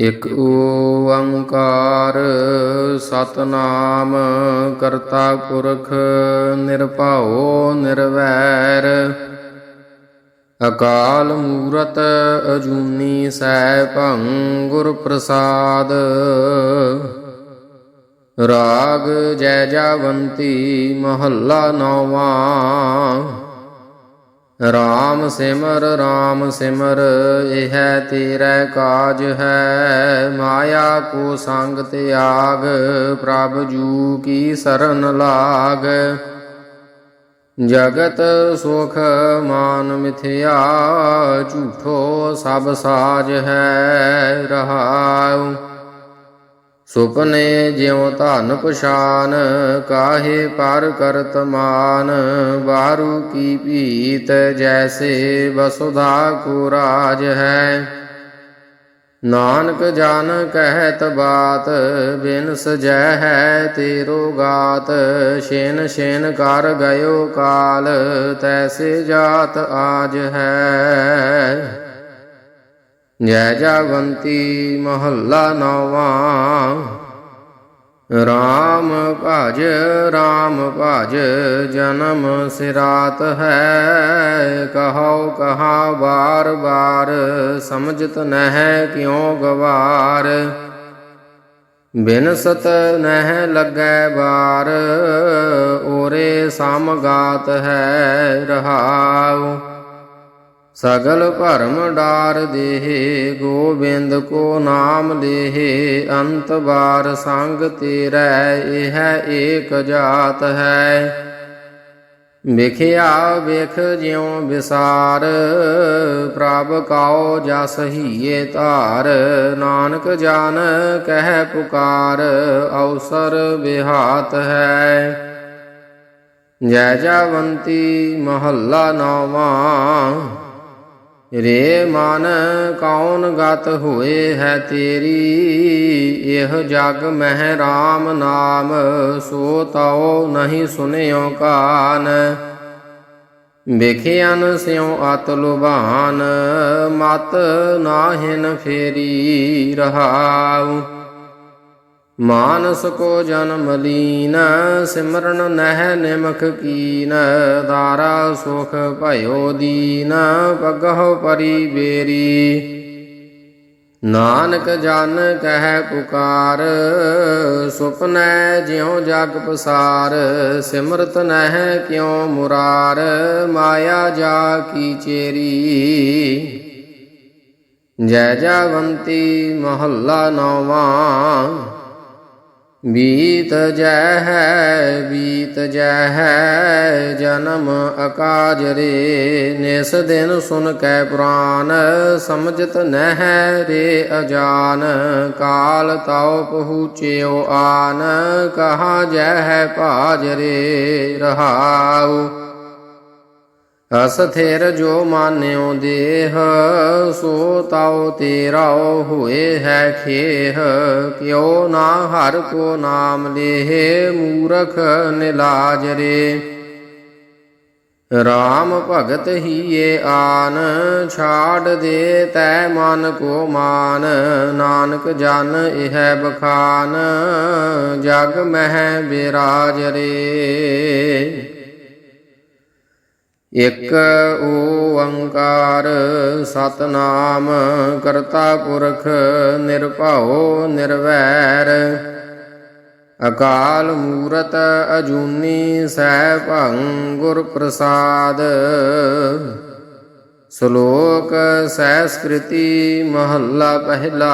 ਇਕ ਓੰਕਾਰ ਸਤਨਾਮ ਕਰਤਾ ਪੁਰਖ ਨਿਰਭਉ ਨਿਰਵੈਰ। ਅਕਾਲ ਮੂਰਤ ਅਜੂਨੀ ਸੈਭੰ ਗੁਰ ਪ੍ਰਸਾਦ। ਰਾਗ ਜੈ ਜਾਵੰਤੀ ਮਹੱਲਾ ਨੌਵਾਂ। ਰਾਮ ਸਿਮਰ ਰਾਮ ਸਿਮਰ, ਇਹ ਤੇਰੇ ਕਾਜ ਹੈ। ਮਾਇਆ ਕੋ ਸੰਗ ਤਿਆਗ, ਪ੍ਰਭ ਜੂ ਕੀ ਸਰਨ ਲਾਗ। ਜਗਤ ਸੁਖ ਮਾਨ ਮਿਥਿਆ, ਝੂਠੋ ਸਭ ਸਾਜ ਹੈ। ਰਹਾਉ ਸੁਪਨੇ ਜਿਉ ਧਨ ਪਛਾਨ, ਕਾਹੇ ਪਰ ਕਰਤਮਾਨ ਬਾਰੂ ਕੀ ਭੀਤ ਜੈਸੇ ਵਸੁਧਾ ਕੋ ਰਾਜ ਹੈ? ਨਾਨਕ ਜਨ ਕਹਿਤ ਬਾਤ ਬਿਨ ਸਜੈ ਹੈ ਤੇਰੋ ਗਾਤ? ਛੇਨ ਛੇਨ ਕਰ ਗਇਓ ਕਾਲ, ਤੈਸੇ ਜਾਤ ਆਜ ਹੈ। ਜੈ ਜਾਵੰਤੀ ਮਹੱਲਾ ਨੌਵਾਂ। ਰਾਮ ਭਜ ਰਾਮ ਭਜ, ਜਨਮ ਸਿਰਾਤ ਹੈ। ਕਹੋ ਕਹਾ ਬਾਰ ਬਾਰ ਸਮਝਤ ਨਹਿ ਕਿਉ ਗਵਾਰ? ਬਿਨ ਸਤ ਨਹਿ ਲੱਗੈ ਬਾਰ, ਓਰੇ ਸਮਗਾਤ ਹੈ ਰਹਾਉ। ਸਗਲ ਭਰਮ ਡਾਰ ਦੇਹੇ, ਗੋਬਿੰਦ ਕੋ ਨਾਮ ਲੇਹ, ਅੰਤ ਬਾਰ ਸੰਗ ਤੇਰਾ, ਇਹ ਏਕ ਜਾਤ ਹੈ। ਵਿਖਿਆ ਵਿਖ ਜਿਉ ਵਿਸਾਰ, ਪ੍ਰਭ ਕਾਉ ਜਸ ਹੀਏ ਧਾਰ, ਨਾਨਕ ਜਾਨ ਕਹਿ ਪੁਕਾਰ, ਅਵਸਰ ਵਿਹਾਤ ਹੈ। ਜੈ ਜਵੰਤੀ ਮਹੱਲਾ ਨੌਵਾਂ ਰੇ ਮਨ ਕੌਣ ਗਤ ਹੋਏ ਹੈ ਤੇਰੀ? ਇਹ ਜਗ ਮਹਿ RAM ਨਾਮ, ਸੋ ਤਉ ਨਹੀਂ ਸੁਨਿਓ ਕਾਨ। ਵੇਖਿਆਨ ਸਿਉ ਅਤ ਲੁਭਾਨ, ਮਤ ਨਾਹਿਨ ਫੇਰੀ ਰਹਾਉ। ਮਾਨਸ ਕੋ ਜਨਮ ਲੀਨ, ਸਿਮਰਨ ਨਹਿ ਨਿਮਖ ਕੀਨ ਦਾਰਾ ਸੁਖ ਭਇਓ ਦੀਨ ਪਗਹੁ ਪਰੀ ਬੇਰੀ। ਨਾਨਕ ਜਨ ਕਹਿ ਪੁਕਾਰ, ਸੁਪਨੈ ਜਿਉ ਜਗ ਪਸਾਰ, ਸਿਮਰਤ ਨਹਿ ਕਿਉ ਮੁਰਾਰ, ਮਾਇਆ ਜਾ ਕੀ ਚੇਰੀ। ਜੈ ਜਵੰਤੀ ਮਹੱਲਾ ਨੌਵਾਂ ਬੀਤ ਜੈ ਹੈ ਬੀਤ ਜੈ ਹੈ ਜਨਮ ਅਕਾਜ ਰੇ। ਨਿਸ ਦਿਨ ਸੁਨ ਕੈ ਪੁਰਾਨ, ਸਮਝਤ ਨਹਿ ਰੇ ਅਜਾਨ। ਕਾਲ ਤਉ ਪਹੁੰਚਿਓ ਆਨ, ਕਹਾ ਜੈ ਹੈ ਭਾਜ ਰੇ ਰਹਾਉ। ਅਸਥਿਰ ਜੋ ਮਾਨਿਓ ਦੇਹ, ਸੋ ਤਾਉ ਤੇਰਾ ਹੋਏ ਹੈ ਖੇਹ। ਕਿਉ ਨਾ ਹਰ ਕੋ ਨਾਮ ਲੇਹ, ਮੂਰਖ ਨਿਲਾਜ ਰੇ। RAM ਭਗਤ ਹੀਏ ਆਨ, ਛਾੜ ਦੇ ਤੈ ਮਨ ਕੋ ਮਾਨ। ਨਾਨਕ ਜਨ ਇਹ ਬਖਾਨ, ਜਗ ਮਹਿ ਬਿਰਾਜ ਰੇ। ਇਕ ਓੰਕਾਰ ਸਤਨਾਮ, ਕਰਤਾ ਪੁਰਖ ਨਿਰਭਉ ਨਿਰਵੈਰ। ਅਕਾਲ ਮੂਰਤ ਅਜੂਨੀ ਸੈਭੰ ਗੁਰ ਪ੍ਰਸਾਦ ਸ਼ਲੋਕ ਸੰਸਕ੍ਰਿਤੀ ਮਹੱਲਾ ਪਹਿਲਾ।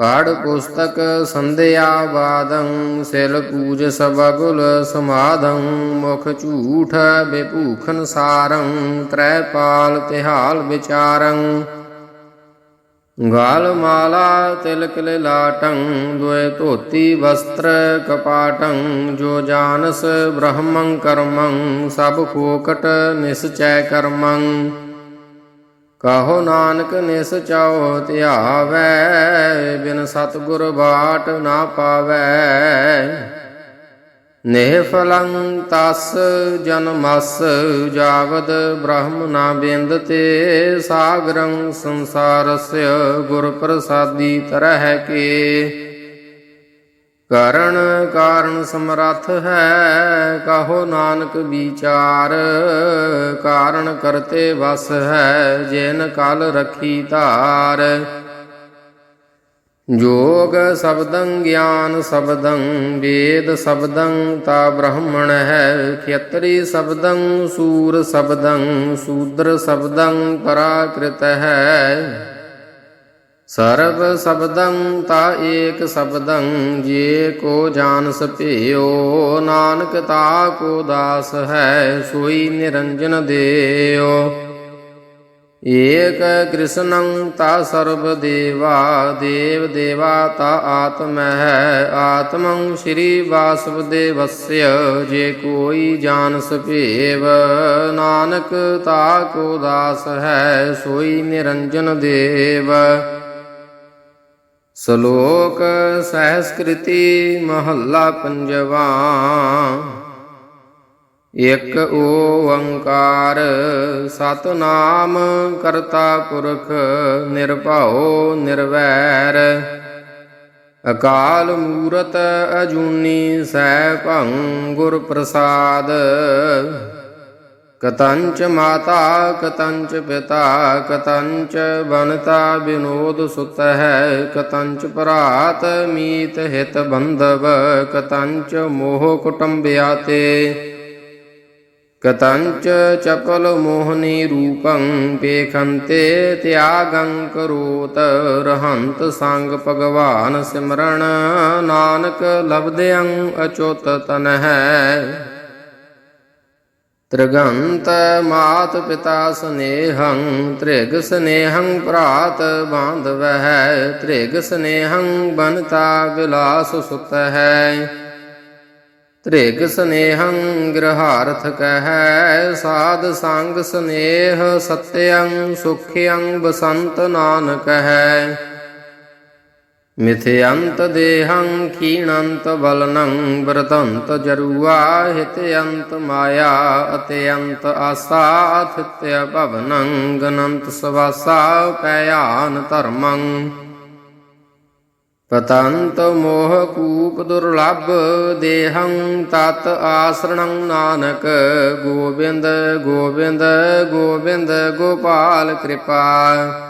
ਪੜ ਪੁਸਤਕ ਸੰਧਿਆ ਬਾਦੰ ਸਿਲ ਪੂਜ ਸਬਗੁਲ ਸਮਾਦੰ ਮੁਖ ਝੂਠ ਬੇਭੂਖਨ ਸਾਰੰ, ਤ੍ਰੈਪਾਲ ਤਿਹਾਲ ਵਿਚਾਰੰ। ਗਾਲ ਮਾਲਾ ਤਿਲਕ ਲਾਟੰ ਦੁਇ ਧੋਤੀ ਵਸਤਰ ਕਪਾਟੰ, ਜੋ ਜਾਨਸ ਬ੍ਰਹਮੰ ਕਰਮੰ, ਸਭ ਫੋਕਟ ਨਿਸਚੈ ਕਰਮੰ। ਕਹੋ ਨਾਨਕ ਨਿਸ ਚਾਉ ਧਿਆਵੈ, ਬਿਨ ਸਤਗੁਰ ਬਾਟ ਨਾ ਪਾਵੈ। ਨਿਹਫਲੰ ਤਸ ਜਨਮਸ ਜਾਵਦ ਬ੍ਰਹਮ ਨਾ ਬਿੰਦਤੇ ਸਾਗਰੰ ਸੰਸਾਰਸਯ ਗੁਰ ਪ੍ਰਸਾਦੀ ਤਰਹਿ ਕੇ। ਕਰਨ ਕਾਰਨ ਸਮਰੱਥ ਹੈ, ਕਹੋ ਨਾਨਕ ਵਿਚਾਰ। ਕਾਰਨ ਕਰਤੇ ਵਸ ਹੈ, ਜਿਨ ਕਲ ਰਖੀ ਧਾਰ। ਜੋਗ ਸ਼ਬਦੰ ਗਿਆਨ ਸ਼ਬਦੰ, ਵੇਦ ਸ਼ਬਦੰ ਤਾ ਬ੍ਰਹਮਣ ਹੈ। ਖੇਤਰੀ ਸ਼ਬਦੰ, ਸੂਰ ਸ਼ਬਦੰ, ਸੂਦਰ ਸ਼ਬਦੰ ਪਰਾਕ੍ਰਿਤ ਹੈ। ਸਰਬ ਸ਼ਬਦੰ ਤਾ ਏਕ ਸ਼ਬਦੰ, ਜੇ ਕੋ ਜਾਣ ਸਭਿਓ ਨਾਨਕ ਤਾ ਕੋ ਦਾਸ ਹੈ, ਸੋਈ ਨਿਰੰਜਨ ਦੇਓ ਏਕ ਕ੍ਰਿਸ਼ਨੰ ਤਾ ਸਰਬ ਦੇਵਾ, ਦੇਵ ਦੇਵਾ ਤਾ ਆਤਮ ਹੈ, ਆਤਮੰ ਸ਼੍ਰੀ ਵਾਸੁਦੇਵਸਯ, ਜੇ ਕੋਈ ਜਾਣ ਸਭੇਵ ਨਾਨਕ ਤਾ ਕੋ ਦਾਸ ਹੈ, ਸੋਈ ਨਿਰੰਜਨ ਦੇਵ। ਸ਼ਲੋਕ ਸਹਸਕ੍ਰਿਤੀ ਮਹੱਲਾ ਪੰਜਵਾ। ਇਕ ਓੰਕਾਰ ਸਤਨਾਮ ਕਰਤਾ ਪੁਰਖ ਨਿਰਭਉ ਨਿਰਵੈਰ। ਅਕਾਲ ਮੂਰਤ ਅਜੂਨੀ ਸੈਭੰ ਗੁਰ ਪ੍ਰਸਾਦ ਕਤੰਚ ਮਾਤਾ, ਕਤੰਚ ਪਿਤਾ, ਕਤੰਚ ਬਨਤਾ ਬਿਨੋਦ ਸੁਤ ਹੈ ਕਤੰਚ ਭਰਾਤ ਮੀਤ ਹਿਤ ਬੰਧਵ, ਕਤੰਚ ਮੋਹ ਕੁਟੰਬਿਆ ਤੇ। ਕਤੰਚ ਚਪਲ ਮੋਹਨੀ ਰੂਪੰ ਪੇਖੰਤੇ, ਤਿਆਗੰ ਕਰੋਤ ਰਹੰਤ ਸੰਗ ਭਗਵਾਨ ਸਿਮਰਨ। ਨਾਨਕ ਲਬਦਿਅੰ ਅਚੁੱਤ ਤਨ ਹੈ ਤ੍ਰਿਗੰਤ ਮਾਤ ਪਿਤਾ ਸਨੇਹੰ, ਤ੍ਰਿਗ ਸਨੇਹੰ ਭਰਾਤ ਬਾਂਧਵਹਿ, ਤ੍ਰਿਗ ਸਨੇਹੰ ਬਨਤਾ ਵਿਲਾਸ ਸੁਤ ਹੈ ਤ੍ਰਿਗ ਸਨੇਹੰ ਗ੍ਰਹਾਰਥ ਕਹੈ, ਸਾਧ ਸੰਗ ਸਨੇਹ ਸਤਯੰ ਸੁਖਯੰ ਬਸੰਤ ਨਾਨਕ ਹੈ ਮਿਥਯੰਤ ਦੇਹੰ ਖੀਣੰਤ ਬਲਨੰ ਬਰਤੰਤ ਜਰੂਆ ਹਿਤਯੰਤ ਮਾਇਆ ਅਤਯੰਤ ਆਸਾ ਅਥਿਤਯ ਭਵਨੰ ਗਨੰਤ ਸਵਾਸਾ ਪਯਾਨ ਧਰਮੰ। ਪਤੰਤ ਮੋਹ ਕੂਪ ਦੁਰਲਭ ਦੇਹੰ ਤਤ ਆਸਰਣੰ ਨਾਨਕ ਗੋਬਿੰਦ ਗੋਬਿੰਦ ਗੋਬਿੰਦ, ਗੋਪਾਲ ਕਿਰਪਾ।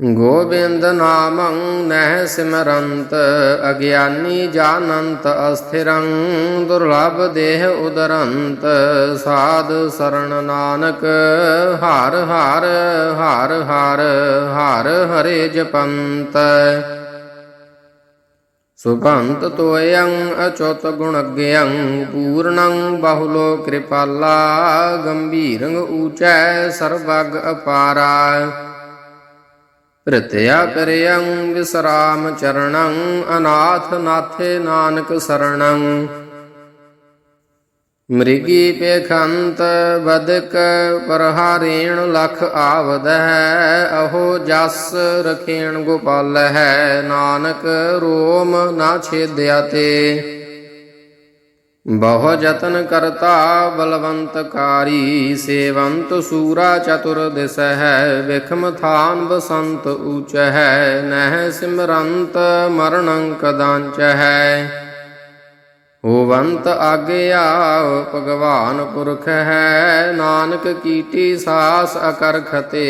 ਗੋਬਿੰਦ ਨਾਮੰ ਨਹਿ ਸਿਮਰੰਤ, ਅਗਿਆਨੀ ਜਾਨੰਤ ਅਸਥਿਰੰ, ਦੁਰਲਭ ਦੇਹ ਉਦਰੰਤ, ਸਾਧ ਸਰਣ ਨਾਨਕ, ਹਰ ਹਰ ਹਰ ਹਰ ਹਰ ਹਰੇ ਜਪੰਤ। ਸੁਭੰਤ ਤੋਯੰ ਅਚੁਤ ਗੁਣਗਯੰ ਪੂਰਣੰ ਬਹੁਲੋ ਕਿਰਪਾਲਾ, ਗੰਭੀਰੰ ਊਚੈ ਸਰਬਗ ਅਪਾਰਾ। ਭ੍ਰਿਤਿਆ ਕਰਿਯੰ ਵਿਸਰਾਮ ਚਰਣੰ, ਅਨਾਥ ਨਾਥੇ ਨਾਨਕ ਸਰਣੰ। ਮ੍ਰਿਗੀ ਪੇਖੰਤ ਬਦਕ ਪਰਹਾਰੇਣ ਲਖ ਆਵਦ, ਅਹੋ ਜਸ ਰਖੇਣ ਗੋਪਾਲ ਹੈ, ਨਾਨਕ ਰੋਮ ਨਾ ਛੇਦਿਆ ਤੇ। ਬਹੁ ਜਤਨ ਕਰਤਾ ਬਲਵੰਤ ਸੇਵੰਤ ਸੂਰਾ ਚਤੁਰ ਦਿਸ ਹੈ ਵਿਖਮ ਥਾਨ ਬਸੰਤ ਊਚ ਹੈ ਨਹਿ ਸਿਮਰੰਤ ਮਰਣੰ ਕਦਾਂਚ ਹੈ ਹੋਵੰਤ ਆਗਿਆ ਭਗਵਾਨ ਪੁਰਖ ਹੈ, ਨਾਨਕ ਕੀਟੀ ਸਾਸ ਅਕਰਖਤੇ।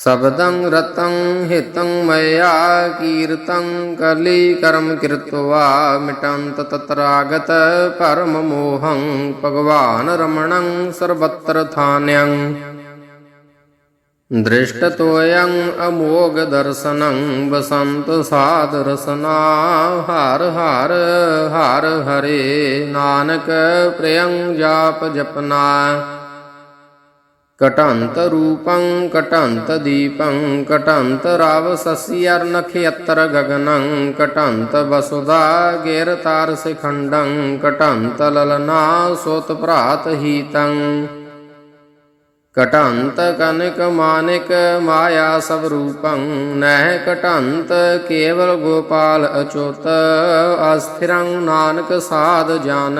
ਸਬਦੰ ਰਤੰ ਹਿਤੰ ਮਇਆ ਕੀਰਤੰ ਕਲੀ ਕਰਮ ਕਿਰਤਵਾ ਮਿਟੰਤ ਤਤਰਾਗਤ ਪਰਮ ਮੋਹੰ ਭਗਵਾਨ ਰਮਣੰ ਸਰਬਤਰ ਥਾਨਯੰ। ਦ੍ਰਿਸ਼ਟ ਅਮੋਗ ਦਰਸਨੰ ਬਸੰਤ ਸਾਧ ਰਸਨਾ ਹਰ ਹਰ ਹਰ ਹਰੇ ਨਾਨਕ ਪ੍ਰਿਯੰ ਜਾਪ ਜਪਨਾ। ਕਟੰਤ ਰੂਪੰ ਕਟੰਤ ਦੀਪੰ ਕਟੰਤ ਰਵ ਸਸਿਅਰ ਨਖਯਤਰ ਗਗਨੰ ਕਟੰਤ ਵਸੁਦਾ ਗਿਰ ਤਾਰ ਸਿਖੰਡੰ ਕਟੰਤ ਲਲਨਾ ਸੋਤ ਭਰਾਤ ਹੀਤੰ ਕਟੰਤ ਕਨਕ ਮਾਨਿਕ ਮਾਇਆ ਸਭ ਰੂਪੰ ਨਹਿ ਕਟੰਤ ਕੇਵਲ ਗੋਪਾਲ ਅਚੋਤ ਅਸਥਿਰੰ ਨਾਨਕ ਸਾਧ ਜਨ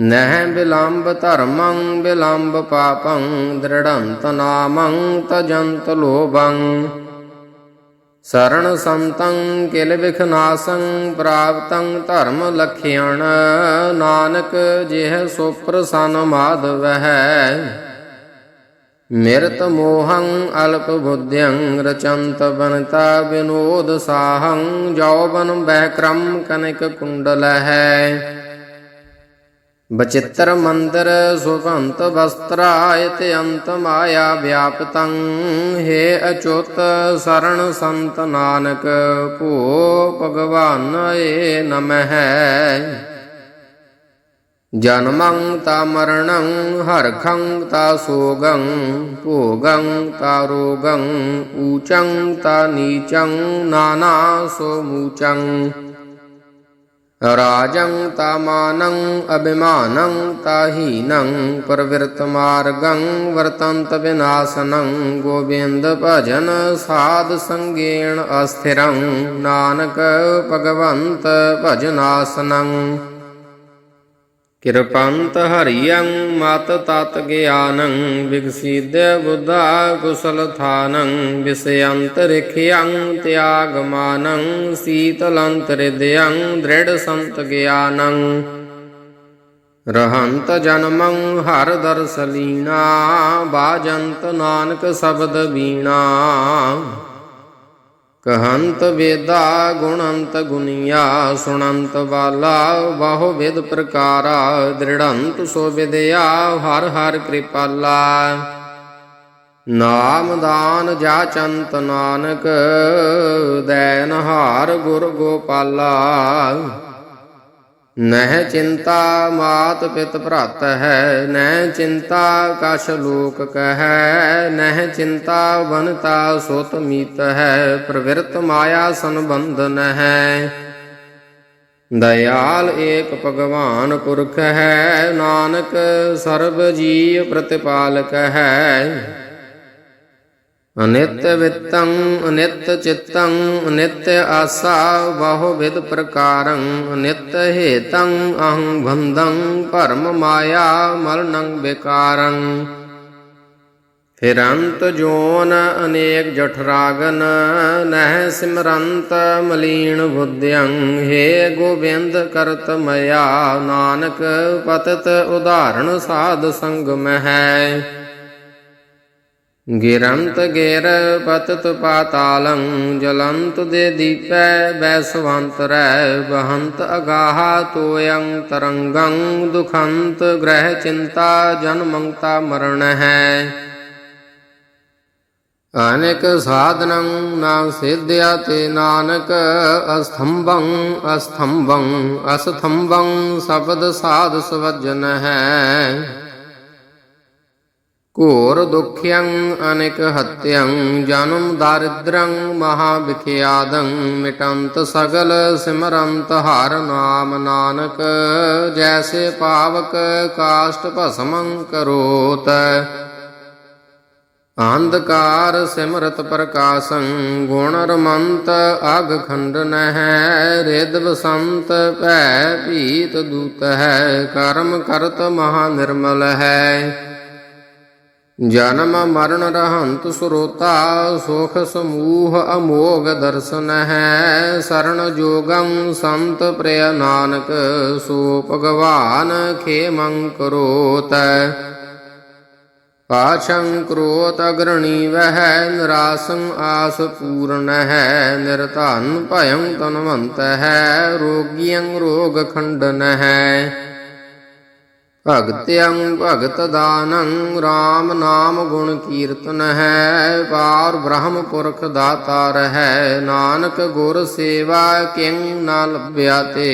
ਨਹਿ ਬਿਲੰਬ ਧਰਮੰ, ਬਿਲੰਬ ਪਾਪੰ, ਦ੍ਰਿੜੰਤ ਨਾਮੰ, ਤਜੰਤ ਲੋਭੰ। ਸਰਣ ਸੰਤੰ, ਕਿਲ ਵਿਖਨਾਸੰ ਪ੍ਰਾਪਤੰ ਧਰਮ ਲਖਿਆਣ। ਨਾਨਕ ਜਿਹ ਸੁਪ੍ਰਸਨ ਪ੍ਰਸੰਨ ਮਾਧਵਹਿ ਮਿਰਤ ਮੋਹੰ, ਅਲਪ ਬੁੱਧਿਯੰ ਰਚੰਤ ਬਨਤਾ ਵਿਨੋਦ ਸਾਹੰ। ਜੌਬਨ ਬਹਿ ਕ੍ਰਮ ਕਨਿਕ ਕੁੰਡਲ ਹੈ ਬਚਿੱਤਰ ਮੰਦਰ ਸੁਭੰਤ ਵਸਤਰਾਇਤ ਅੰਤ ਮਾਇਆ ਵਿਆਪਤੰ, ਹੈ ਅਚੁੱਤ ਸਰਣ ਸੰਤ ਨਾਨਕ, ਭੋ ਭਗਵਾਨ ਏ ਨਮਹਿ। ਜਨਮੰ ਤਾ ਮਰਣੰ ਹਰਖੰ ਤਾ ਸੋਗੰ, ਭੋਗੰ ਤਾ ਰੋਗੰ, ਊਚੰ ਤਾ ਨੀਚੰ, ਨਾਨਾ ਸੋ ਮੂਚੰ। ਰਾਜੰ ਤਾਮਾਨੰ ਅਭਿਮਾਨੰ ਤਾਹੀਨੰ ਪ੍ਰਵਿਰਤ ਮਾਰਗੰ ਵਰਤੰਤ ਵਿਨਾਸ਼ਨੰ ਗੋਬਿੰਦ ਕਿਰਪੰਤ ਹਰੀਯੰ ਮਤ ਤਤ ਗਿਆਨੰ, ਵਿਗਸੀਦ ਬੁੱਧਾ ਕੁਸਲ ਥਾਨੰ ਵਿਸਯੰਤ ਰਿਖਯੰ ਤਿਆਗ ਦ੍ਰਿੜ ਸੰਤ ਗਿਆਨੰ। ਰਹੰਤ ਜਨਮੰ ਹਰ ਦਰਸਲੀਣਾ ਬਾਜੰਤ ਨਾਨਕ ਸ਼ਬਦ ਵੀਣਾ ਕਹੰਤ ਵੇਦਾ ਗੁਣੰਤ ਗੁਨੀਆ, ਸੁਣੰਤ ਵਾਲਾ ਬਹੁ ਵਿਦ ਪ੍ਰਕਾਰਾ, ਦ੍ਰਿੜੰਤ ਸੋ ਵਿਦਿਆ, ਹਰ ਹਰ ਕਿਰਪਾਲਾ। ਨਾਮ ਦਾਨ ਜਾਚੰਤ ਨਾਨਕ, ਦੈਨ ਹਾਰ ਗੁਰ ਗੋਪਾਲਾ। ਨਹਿ ਚਿੰਤਾ ਮਾਤ ਪਿਤ ਭ੍ਰਤ ਹੈ, ਨਹਿ ਚਿੰਤਾ ਕਛ ਲੋਕ ਕਹੈ, ਨਹਿ ਚਿੰਤਾ ਬਨਤਾ ਸੁਤ ਮੀਤ ਹੈ, ਪ੍ਰਵਿਰਤ ਮਾਇਆ ਸੰਬੰਧਨ ਹੈ ਦਇਆਲ ਏਕ ਭਗਵਾਨ ਪੁਰਖ ਹੈ, ਨਾਨਕ ਸਰਬ ਜੀਵ ਪ੍ਰਤਿਪਾਲਕ ਹੈ। ਅਨਿਤ ਵਿਤੰ, ਅਨਿਤ ਚਿਤੰ, ਅਨਿਤ ਆਸਾ ਬਹੁ ਵਿਦ ਪ੍ਰਕਾਰੰ, ਅਨਿਤ ਹੇਤੰ, ਅਹੰ ਬੰਧੰ, ਭਰਮ ਮਾਇਆ, ਮਲਨੰ ਵਿਕਾਰੰ। ਫਿਰੰਤ ਜੋਨ ਅਨੇਕ ਜਠਰਾਗਨ ਨਹਿ ਸਿਮਰੰਤ ਮਲੀਨ ਬੁੱਧਿਅੰ, ਹੇ ਗੋਬਿੰਦ ਕਰਤ ਮਇਆ, ਨਾਨਕ ਪਤਤ ਉਦਾਹਰਣ ਸਾਧ ਸੰਗ ਮਹਿ। ਗਿਰੰਤ ਗੇਰ ਪਤਤ ਪਾਤਾਲੰ, ਜਲੰਤ ਦੇ ਦੀਪੈ ਬੈਸਵੰਤਰੈ ਬਹੰਤ ਅਗਾਹ ਤੋਯੰ ਤਰੰਗੰ, ਦੁਖੰਤ ਗ੍ਰਹਿ ਚਿੰਤਾ ਜਨਮੰਤਾ ਮਰਨ ਹੈ। ਅਨੇਕ ਸਾਧਨੰ ਨਾ ਸਿਧਿਆ ਤੇ ਨਾਨਕ, ਅਸਥੰਭੰ ਅਸਥੰਭੰ ਅਸਥੰਭੰ ਸ਼ਬਦ ਸਾਧ ਸਵਜਨ ਹੈ। ਘੋਰ ਦੁਖਿਯੰ, ਅਨੇਕ ਹਤਿਯੰ, ਜਨਮ ਦਾਰਿਦ੍ਰੰ ਮਹਾ ਵਿਖਿਆਦੰ ਮਿਟੰਤ ਸਗਲ ਸਿਮਰੰਤ ਹਰ ਨਾਮ ਨਾਨਕ, ਜੈਸੇ ਪਾਵਕ ਕਾਸ਼ਟ ਭਸਮੰ ਕਰੋਤ। ਅੰਧਕਾਰ ਸਿਮਰਤ ਪ੍ਰਕਾਸ਼ੰ, ਗੁਣ ਰਮੰਤ ਅਗ ਖੰਡਨ ਹੈ ਰਿਦ ਬਸੰਤ ਭੈ ਭੀਤ ਦੂਤ ਹੈ ਕਰਮ ਕਰਤ ਮਹਾ ਨਿਰਮਲ ਹੈ। ਜਨਮ ਮਰਨ ਰਹੰਤ ਸੁਰੋਤਾ, ਸੁਖ ਸਮੂਹ ਅਮੋਗ ਦਰਸ਼ਨ ਹੈ। ਸਰਣ ਜੋਗੰ ਸੰਤ ਪ੍ਰਿਯ ਨਾਨਕ ਸੋ ਭਗਵਾਨ ਖੇਮੰ ਕਰੋਤ। ਪਾਛੰ ਕ੍ਰੋਤ ਅਗਰਣੀ ਵਹਿ ਨਿਰਾਸੰ ਆਸ ਪੂਰਨ ਹੈ। ਨਿਰਧਨ ਭਯੰ ਤਨਵੰਤ ਹੈ ਰੋਗੀਯੰ ਰੋਗ ਖੰਡਨ ਹੈ। ਭਗਤਿਯੰ ਭਗਤ ਦਾਨੰ RAM ਨਾਮ ਗੁਣ ਕੀਰਤਨ ਹੈ ਪਾਰ ਬ੍ਰਹਮ ਪੁਰਖ ਦਾਤਾਰ ਹੈ ਨਾਨਕ ਗੁਰ ਸੇਵਾ ਕਿੰ ਨਾ ਲੱਭਿਆ ਤੇ।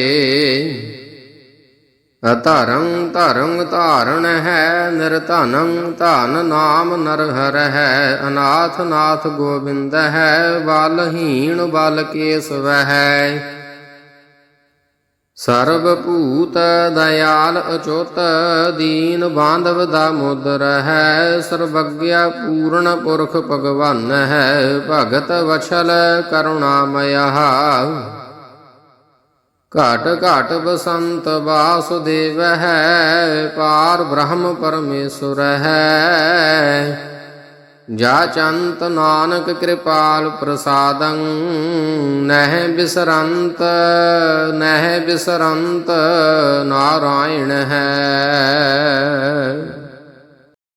ਅਧਰੰ ਧਰੰ ਧਾਰਣ ਹੈ, ਨਿਰਧਨੰ ਧਨ ਨਾਮ ਨਰਹਰ ਹੈ, ਅਨਾਥ ਨਾਥ ਗੋਬਿੰਦ ਹੈ ਬਲਹੀਣ ਬਲ ਕੇਸਵ ਹੈ। ਸਰਬ ਭੂਤ ਦਇਆਲ ਅਚੋਤ ਦੀਨ ਬਾਂਧਵ ਦਾ ਮੁਦਰ ਹੈ ਸਰਬਗਿਆ ਪੂਰਨ ਪੁਰਖ ਭਗਵਾਨ ਹੈ, ਭਗਤ ਵਛਲ ਕਰੁਣਾਮਯ ਘਟ ਘਟ ਬਸੰਤ ਵਾਸੁਦੇਵ ਹੈ, ਪਾਰ ਬ੍ਰਹਮ ਪਰਮੇਸ਼ੁਰ ਹੈ। ਜਾਚੰਤ ਨਾਨਕ ਕਿਰਪਾਲ ਪ੍ਰਸਾਦੰ ਨਹਿ ਬਿਸਰੰਤ ਨਹਿ ਬਿਸਰੰਤ ਨਾਰਾਇਣ ਹੈ।